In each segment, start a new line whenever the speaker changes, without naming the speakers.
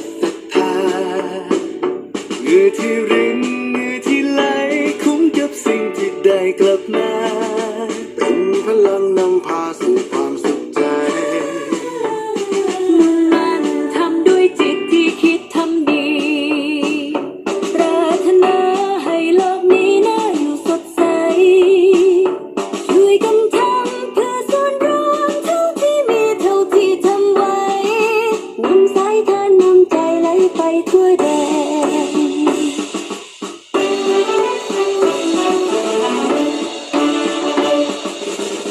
ต ทั่ว
แดน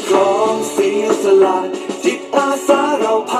พร้อมเสียสละจิตอาสาเรา
พา